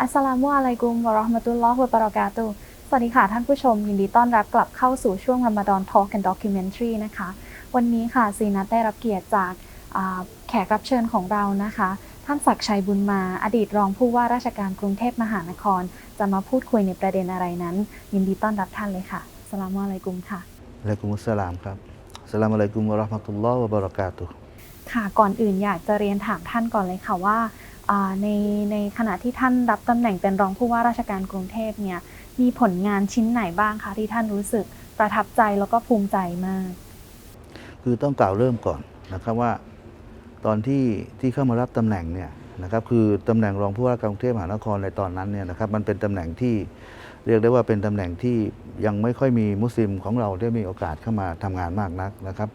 อัสสลามุอะลัยกุมวะเราะห์มะตุลลอฮ์วะบะเราะกาตุฮ์สวัสดีค่ะท่านผู้ชม ยินดีต้อนรับกลับเข้าสู่ช่วงร a ม a ดอน Talk and Documentary นะคะ วันนี้ค่ะซีนัทได้รับเกียรติจากอ่าแขกรับเชิญของเรานะคะ ท่านศักดิ์ชัยบุญมา อดีตรองผู้ว่าราชการกรุงเทพมหานคร จะมาพูดคุยในประเด็นอะไรนั้น ยินดีต้อนรับท่านเลยค่ะอัสสลามุอะลัยกุมค่ะอะลัยกุมุสสลามครับอัสสลามุอะลัยกุมวะเราะห์มะตุลลอฮ์วะบะเราะกาตุฮ์ค่ะก่อนอื่นอยากจะเรียนถามท่านก่อนเลยค่ะว่าอ่า ในในขณะที่ท่านรับตำแหน่งเป็นรองผู้ว่าราชการกรุงเทพเนี่ยมีผลงานชิ้นไหนบ้างคะที่ท่านรู้สึกประทับใจแล้วก็ภูมิใจมาก คือต้องกล่าวเริ่มก่อนนะครับว่า ตอนที่ที่เข้ามารับตำแหน่งเนี่ยนะครับคือตำแหน่งรองผู้ว่าการกรุงเทพมหานครในตอนนั้นเนี่ยนะครับมันเป็นตำแหน่งที่เรียกได้ว่าเป็นตำแหน่งที่ยังไม่ค่อยมีมุสลิมของเราได้มีโอกาสเข้ามาทำงานมากนักนะครับ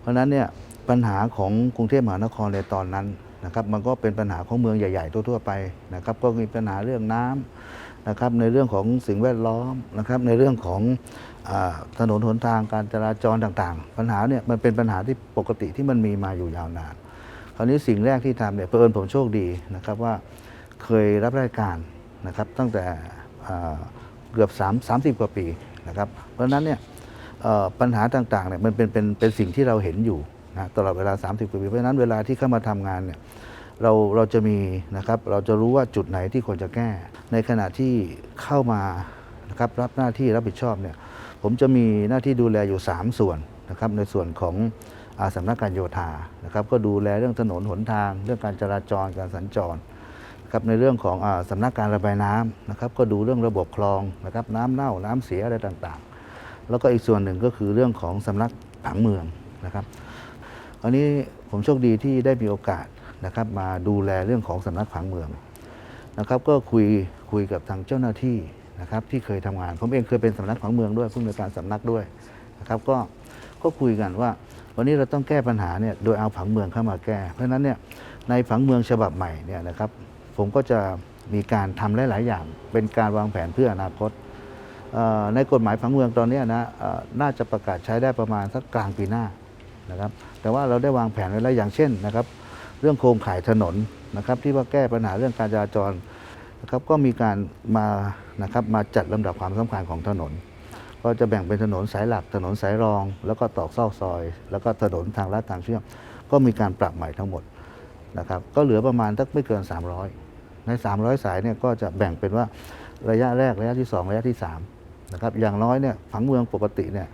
เพราะฉะนั้นเนี่ยปัญหาของกรุงเทพมหานครในตอนนั้น นะครับมันก็เป็นปัญหาของเมืองใหญ่ๆ ทั่วๆไปนะครับก็มีปัญหาเรื่องน้ำนะครับในเรื่องของสิ่งแวดล้อมนะครับในเรื่องของอถนนหนทางการจราจรต่างๆ ปัญหาเนี่ยมันเป็นปัญหาที่ปกติที่มันมีมาอยู่ยาวนาน คราวนี้สิ่งแรกที่ทำเนี่ยเผอิญผมโชคดีนะครับว่าเคยรับราชการนะครับตั้งแต่เกือบ3 30 กว่าปีนะครับเพราะฉะนั้นเนี่ยปัญหาต่างๆเนี่ยมันเป็นเป็นเป็นสิ่งที่เราเห็นอยู่ นะตลอดเวลา 30กว่าปีเพราะฉะนั้นเวลาที่เข้ามาทำงานเนี่ยเราเราจะมีนะครับเราจะรู้ว่าจุดไหนที่ควรจะแก้ ในขณะที่เข้ามานะครับรับหน้าที่รับผิดชอบเนี่ยผมจะมีหน้าที่ดูแลอยู่ 3 ส่วนนะครับในส่วนของอาสำนักการโยธานะครับก็ดูแลเรื่องถนนหนทาง เรื่องการจราจรการสัญจรนะครับในเรื่องของอสำนักการระบายน้ำนะครับก็ดูเรื่องระบบคลองนะครับน้ำเน่าน้ำเสียอะไรต่างๆ แล้วก็อีกส่วนหนึ่งก็คือเรื่องของสำนักผังเมืองนะครับ อันนี้ผมโชคดีที่ได้มีโอกาสนะครับมาดูแลเรื่องของสำนักผังเมืองนะครับก็คุยคุยกับทางเจ้าหน้าที่นะครับที่เคยทำงาน ผมเองเคยเป็นสำนักผังเมืองด้วยผู้อำนวยการสำนักด้วยนะครับก็ก็คุยกันว่า วันนี้เราต้องแก้ปัญหาเนี่ยโดยเอาผังเมืองเข้ามาแก้ เพราะฉะนั้นเนี่ยในผังเมืองฉบับใหม่เนี่ยนะครับผมก็จะมีการทำหลาย ๆ อย่าง เป็นการวางแผนเพื่ออนาคต ในกฎหมายผังเมืองตอนนี้นะน่าจะประกาศใช้ได้ประมาณสักกลางปีหน้า นะครับแต่ว่าเราได้วางแผนไว้แล้วอย่างเช่นนะครับเรื่องโครงข่ายถนนนะครับที่ว่าแก้ปัญหาเรื่องการจราจรนะครับก็มีการมานะครับมาจัดลำดับความสำคัญของถนน ก็จะแบ่งเป็นถนนสายหลักถนนสายรอง แล้วก็ตอกซอกซอย แล้วก็ถนนทางลาดทางเชื่อม ก็มีการปรับใหม่ทั้งหมดนะครับก็เหลือประมาณสักไม่เกิน 300 ใน 300 สายเนี่ยก็จะแบ่งเป็นว่าระยะแรกระยะที่ 2 ระยะที่3นะครับอย่างน้อยเนี่ยผังเมืองปกติเนี่ย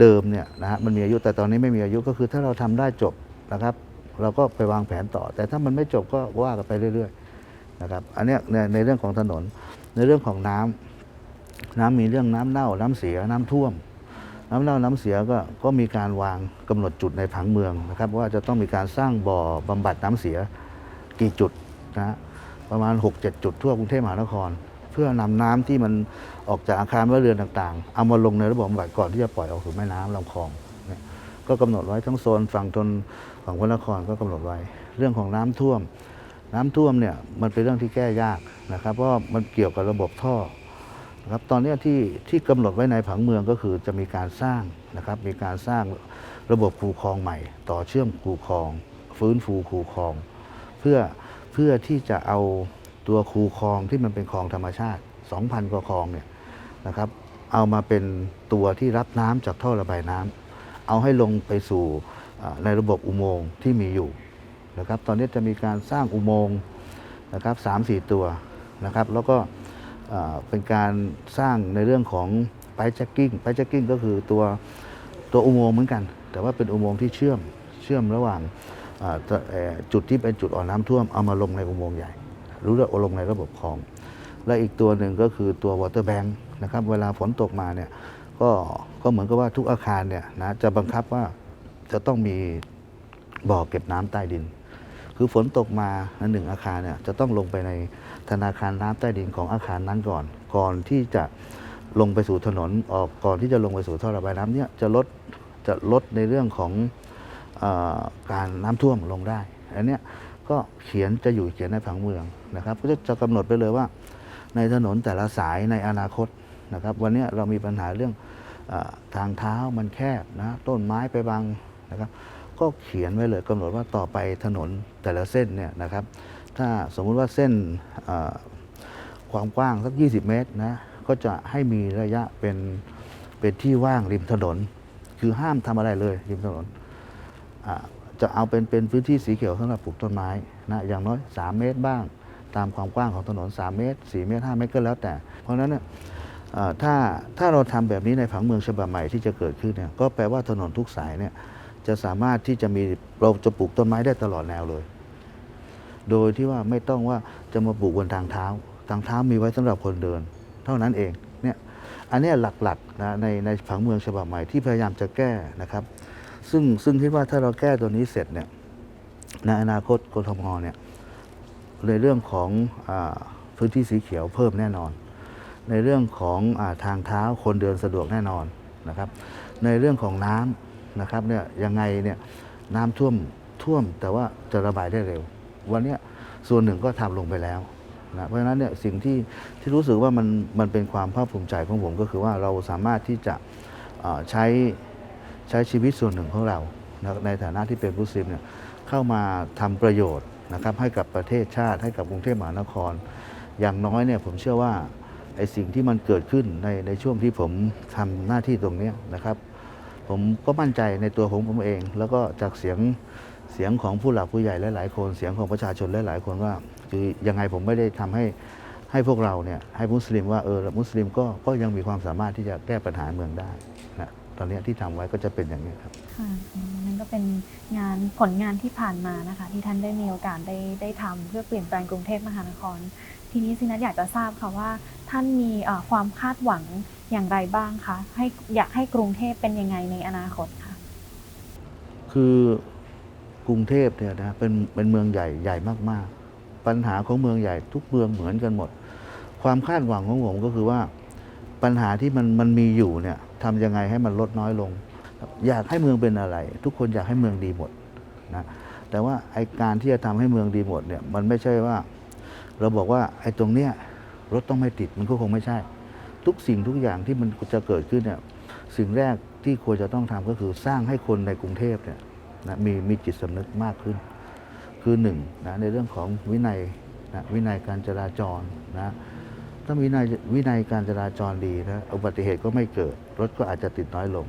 เดิมเนี่ยนะฮะมันมีอายุแต่ตอนนี้ไม่มีอายุก็คือถ้าเราทำได้จบนะครับ เราก็ไปวางแผนต่อ แต่ถ้ามันไม่จบก็ว่ากันไปเรื่อยๆนะครับอันนี้ในในเรื่องของถนนในเรื่องของน้ำน้ำมีเรื่องน้ำเน่า น้ำเสียน้ำท่วม น้ำเน่าน้ำเสียก็ก็มีการวางกำหนดจุดในผังเมืองนะครับ ว่าจะต้องมีการสร้างบ่อบำบัดน้ำเสียกี่จุดนะฮะประมาณ 6-7 จุดทั่วกรุงเทพมหานคร พื่อนำน้ำที่มันออกจากอาคารบ้านเรือนต่างๆ เอามาลงในระบบบำบัดก่อนที่จะปล่อยออกสู่แม่น้ำลำคลองเนี่ยก็กำหนดไว้ทั้งโซนฝั่งทนฝั่งพระนครก็กำหนดไว้ เรื่องของน้ำท่วม น้ำท่วมเนี่ยมันเป็นเรื่องที่แก้ยากนะครับ เพราะมันเกี่ยวกับระบบท่อนะครับตอนนี้ที่ที่กำหนดไว้ในผังเมืองก็คือจะมีการสร้างนะครับ มีการสร้างระบบคูคลองใหม่ ต่อเชื่อมคูคลอง ฟื้นฟูคูคลอง เพื่อเพื่อที่จะเอา ตัวคูคลองที่มันเป็นคลองธรรมชาติ 2,000 กว่าคลองเนี่ยนะครับเอามาเป็นตัวที่รับน้ำจากท่อระบายน้ำเอาให้ลงไปสู่ในระบบอุโมงค์ที่มีอยู่นะครับตอนนี้จะมีการสร้างอุโมงค์นะครับสามสี่ตัวนะครับแล้วก็เป็นการสร้างในเรื่องของไ i จ็ j กิ้งไ i จ็ k กิ้งก็คือตัวตัวอุโมงค์เหมือนกัน แต่ว่าเป็นอุโมงค์ที่เชื่อมเชื่อมระหว่างจุดที่เป็นจุดอ่อนน้ำท่วมเอามาลงในอุโมงค์ใหญ่ หรือเอาลงในระบบคลอง และอีกตัวหนึ่งก็คือตัว water bank นะครับเวลาฝนตกมาเนี่ยก็ก็เหมือนกับว่าทุกอาคารเนี่ยนะจะบังคับว่าจะต้องมีบ่อเก็บน้ำใต้ดิน คือฝนตกมาหนึ่งอาคารเนี่ยจะต้องลงไปในธนาคารน้ำใต้ดินของอาคารนั้นก่อน ก่อนที่จะลงไปสู่ถนนออกก่อนที่จะลงไปสู่ท่อระบายน้ำเนี่ยจะลดจะลดในเรื่องของอการน้ำท่วมลงได้อันเนี้ย ก็เขียนจะอยู่เขียนในผังเมืองนะครับ ก็จะจะกำหนดไปเลยว่า ในถนนแต่ละสายในอนาคตนะครับ วันนี้เรามีปัญหาเรื่องอทางเท้ามันแคบนะต้นไม้ไปบังนะครับ ก็เขียนไว้เลยกำหนดว่าต่อไปถนนแต่ละเส้นเนี่ยนะครับ ถ้าสมมุติว่าเส้นความกว้างสัก 20 เมตรนะก็จะให้มีระยะเป็นเป็นที่ว่างริมถนน คือห้ามทำอะไรเลยริมถนน จะเอาเป็นเป็นพื้นที่สีเขียวสำหรับปลูกต้นไม้นะอย่างน้อย 3 เมตรบ้าง ตามความกว้างของถนน 3 เมตร 4 เมตร 5 เมตรก็แล้วแต่ เพราะฉะนั้นเนี่ยถ้าถ้าเราทำแบบนี้ในผังเมืองฉบับใหม่ที่จะเกิดขึ้นเนี่ยก็แปลว่าถนนทุกสายเนี่ยจะสามารถที่จะมีเราจะปลูกต้นไม้ได้ตลอดแนวเลย โดยที่ว่าไม่ต้องว่าจะมาปลูกบนทางเท้า ทางเท้ามีไว้สำหรับคนเดิน เท่านั้นเองเนี่ยอันนี้หลักๆนะในในผังเมืองฉบับใหม่ที่พยายามจะแก้นะครับ ซึ่งซึ่งคิดว่าถ้าเราแก้ตัวนี้เสร็จเนี่ยในอนาคตกทมเนี่ยในเรื่องของอพื้นที่สีเขียวเพิ่มแน่นอน ในเรื่องของอทางเท้าคนเดินสะดวกแน่นอนนะครับ ในเรื่องของน้ำนะครับเนี่ยยังไงเนี่ยน้ำท่วมท่วมแต่ว่าจะระบายได้เร็ว วันนี้ส่วนหนึ่งก็ทำลงไปแล้วนะเพราะฉะนั้นเนี่ยสิ่งที่ที่รู้สึกว่ามันมันเป็นความภาคภูมิใจของผมก็คือว่าเราสามารถที่จะใช้ ใช้ชีวิตส่วนหนึ่งของเราในฐานะที่เป็นมุสลิมเนี่ยเข้ามาทำประโยชน์นะครับให้กับประเทศชาติให้กับกรุงเทพมหานคร อย่างน้อยเนี่ยผมเชื่อว่าไอ้สิ่งที่มันเกิดขึ้นในในช่วงที่ผมทำหน้าที่ตรงนี้นะครับ ผมก็มั่นใจในตัวของผมเอง แล้วก็จากเสียงเสียงของผู้หลักผู้ใหญ่หลายๆคนเสียงของประชาชนหลายๆคนว่าคือยังไงผมไม่ได้ทำให้ให้พวกเราเนี่ยให้มุสลิมว่าเออมุสลิมก็ก็ยังมีความสามารถที่จะแก้ปัญหาเมืองได้นะ ตอนเนี้ยที่ทำไว้ก็จะเป็นอย่างนี้ครับค่ะอืมนั่นก็เป็นงานผลงานที่ผ่านมานะคะ ที่ท่านได้มีโอกาสได้ได้ทำเพื่อเปลี่ยนแปลงกรุงเทพมหานคร ทีนี้สินัทอยากจะทราบค่ะว่า ท่านมีเอ่อความคาดหวังอย่างไรบ้างคะให้อยากให้กรุงเทพเป็นยังไงในอนาคตคะคือกรุงเทพเนี่ยนะเป็นเป็นเมืองใหญ่ใหญ่มากๆ ปัญหาของเมืองใหญ่ทุกเมืองเหมือนกันหมด ความคาดหวังของผมก็คือว่าปัญหาที่มันมันมีอยู่เนี่ย ทำยังไงให้มันลดน้อยลง อยากให้เมืองเป็นอะไร ทุกคนอยากให้เมืองดีหมดนะแต่ว่าไอการที่จะทำให้เมืองดีหมดเนี่ยมันไม่ใช่ว่า เราบอกว่าไอตรงเนี้ยรถต้องไม่ติดมันก็คงไม่ใช่ ทุกสิ่งทุกอย่างที่มันจะเกิดขึ้นเนี่ยสิ่งแรกที่ควรจะต้องทำก็คือสร้างให้คนในกรุงเทพเนี่ยนะมีมีจิตสำนึกมากขึ้น คือหนึ่งนะในเรื่องของวินัยนะวินัยการจราจรนะ ถ้าวินัยวินัยการจราจรดีนะอุบัติเหตุก็ไม่เกิด รถก็อาจจะติดน้อยลง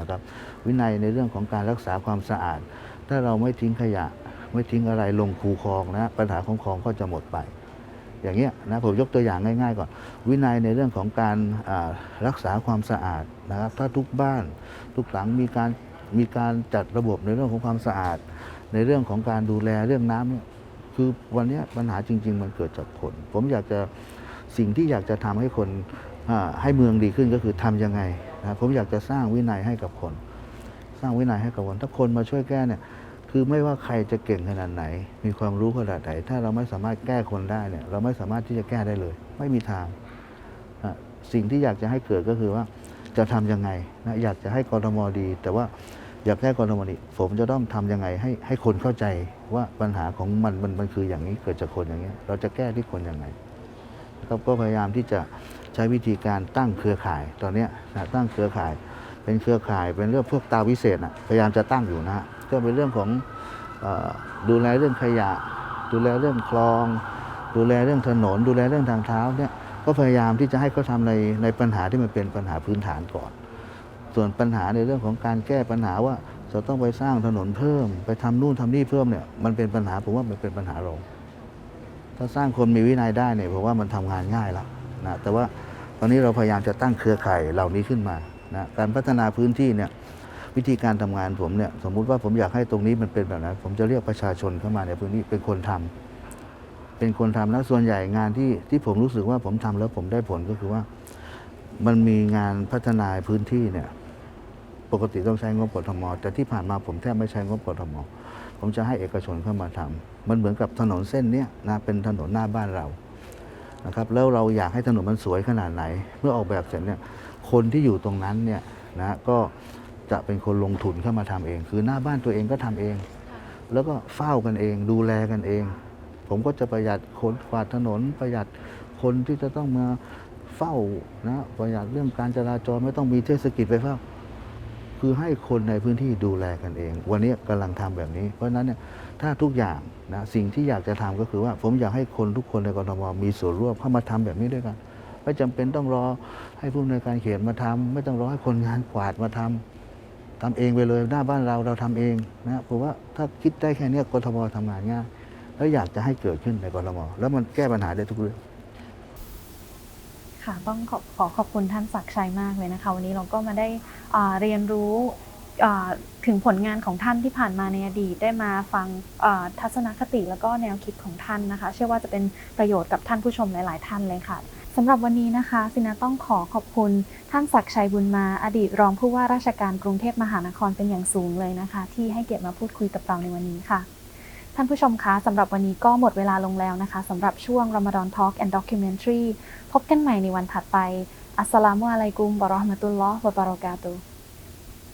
นะครับ วินัยในเรื่องของการรักษาความสะอาด ถ้าเราไม่ทิ้งขยะ ไม่ทิ้งอะไรลงคูคลองนะปัญหาของคลองก็จะหมดไป อย่างเงี้ยนะผมยกตัวอย่างง่ายๆก่อน วินัยในเรื่องของการรักษาความสะอาดนะครับ ถ้าทุกบ้านทุกหลังมีการมีการจัดระบบในเรื่องของความสะอาด ในเรื่องของการดูแลเรื่องน้ำเนี่ยคือวันนี้ปัญหาจริง ๆ มันเกิดจากคน ผมอยากจะ สิ่งที่อยากจะทำให้คนให้เมืองดีขึ้นก็คือทำยังไงนะผมอยากจะสร้างวินัยให้กับคน สร้างวินัยให้กับคนถ้าคนมาช่วยแก้เนี่ยคือไม่ว่าใครจะเก่งขนาดไหน มีความรู้ขนาดไหน ถ้าเราไม่สามารถแก้คนได้เนี่ยเราไม่สามารถที่จะแก้ได้เลย ไม่มีทาง สิ่งที่อยากจะให้เกิดก็คือว่าจะทำยังไงนะอยากจะให้กรทมดี แต่ว่าอยากแก้กรทมดีผมจะต้องทำยังไงให้ให้คนเข้าใจว่าปัญหาของมันมันมันคืออย่างนี้เกิดจากคนอย่างนี้ยเราจะแก้ที่คนยังไง นะครับก็พยายามที่จะใช้วิธีการตั้งเครือข่ายตอนนี้นะตั้งเครือข่ายเป็นเครือข่ายเป็นเรื่องพวกตาวิเศษนะพยายามจะตั้งอยู่นะฮะก็เป็นเรื่องของอดูแลเรื่องขยะ ดูแลเรื่องคลอง ดูแลเรื่องถนน ดูแลเรื่องทางเท้าเนี่ยก็พยายามที่จะให้เขาทำในในปัญหาที่มันเป็นปัญหาพื้นฐานก่อน ส่วนปัญหาในเรื่องของการแก้ปัญหาว่าจะต้องไปสร้างถนนเพิ่ม ไปทำนู่นทำนี่เพิ่มเนี่ยมันเป็นปัญหาผมว่ามันเป็นปัญหารอง ถ้าสร้างคนมีวินัยได้เนี่ยผมว่ามันทำงานง่ายแล้วนะแต่ว่าตอนนี้เราพยายามจะตั้งเครือข่ายเหล่านี้ขึ้นมานะการพัฒนาพื้นที่เนี่ยวิธีการทำงานผมเนี่ยสมมุติว่าผมอยากให้ตรงนี้มันเป็นแบบนั้น ผมจะเรียกประชาชนเข้ามาในพื้นที่เป็นคนทำเป็นคนทำแล้วส่วนใหญ่งานที่ที่ผมรู้สึกว่าผมทำแล้วผมได้ผลก็คือว่า มันมีงานพัฒนาพื้นที่เนี่ยปกติต้องใช้งบกทมแต่ที่ผ่านมาผมแทบไม่ใช้งบกทม ผมจะให้เอกชนเข้ามาทำมันเหมือนกับถนนเส้นเนี้ยนะเป็นถนนหน้าบ้านเรานะครับแล้วเราอยากให้ถนนมันสวยขนาดไหน เมื่อออกแบบเสร็จเนี่ยคนที่อยู่ตรงนั้นเนี่ยนะก็จะเป็นคนลงทุนเข้ามาทำเอง คือหน้าบ้านตัวเองก็ทำเอง แล้วก็เฝ้ากันเองดูแลกันเอง ผมก็จะประหยัดคนกวาดถนนประหยัดคนที่จะต้องมาเฝ้านะประหยัดเรื่องการจราจรไม่ต้องมีเทศกิจไปเฝ้า คือให้คนในพื้นที่ดูแลกันเอง วันนี้กำลังทำแบบนี้ เพราะฉะนั้นเนี่ยถ้าทุกอย่างนะสิ่งที่อยากจะทำก็คือว่า ผมอยากให้คนทุกคนในกรทมมีส่วนร่วมเข้ามาทำแบบนี้ด้วยกัน ไม่จำเป็นต้องรอให้ผู้อำนวยการเขตมาทำไม่ต้องรอให้คนงานกวาดมาทำทำเองไปเลยหน้าบ้านเราเราทำเองนะผมว่าถ้าคิดได้แค่เนี้ยกรทมทำงานง่ายแล้วอยากจะให้เกิดขึ้นในกรทมแล้วมันแก้ปัญหาได้ทุกเรื่อง ค่ะต้องขอขอขอบคุณท่านศักชัยมากเลยนะคะ วันนี้เราก็มาได้เรียนรู้ถึงผลงานของท่านที่ผ่านมาในอดีตได้มาฟังทัศนคติแล้วก็แนวคิดของท่านนะคะ เชื่อว่าจะเป็นประโยชน์กับท่านผู้ชมหลาย ๆ ท่านเลยค่ะสำหรับวันนี้นะคะสินะต้องขอขอบคุณท่านศักชัยบุญมาอดีตรองผู้ว่าราชการกรุงเทพมหานครเป็นอย่างสูงเลยนะคะ ที่ให้เกียรติมาพูดคุยกับเราในวันนี้ค่ะ ท่านผู้ชมคะสำหรับวันนี้ก็หมดเวลาลงแล้วนะคะสำหรับช่วง Ramadan Talk and Documentary พบกันใหม่ในวันถัดไปอัสสลามุอะลัยกุมบะราะห์มะตุลลอฮ์วะบะเราะกาตุฮ์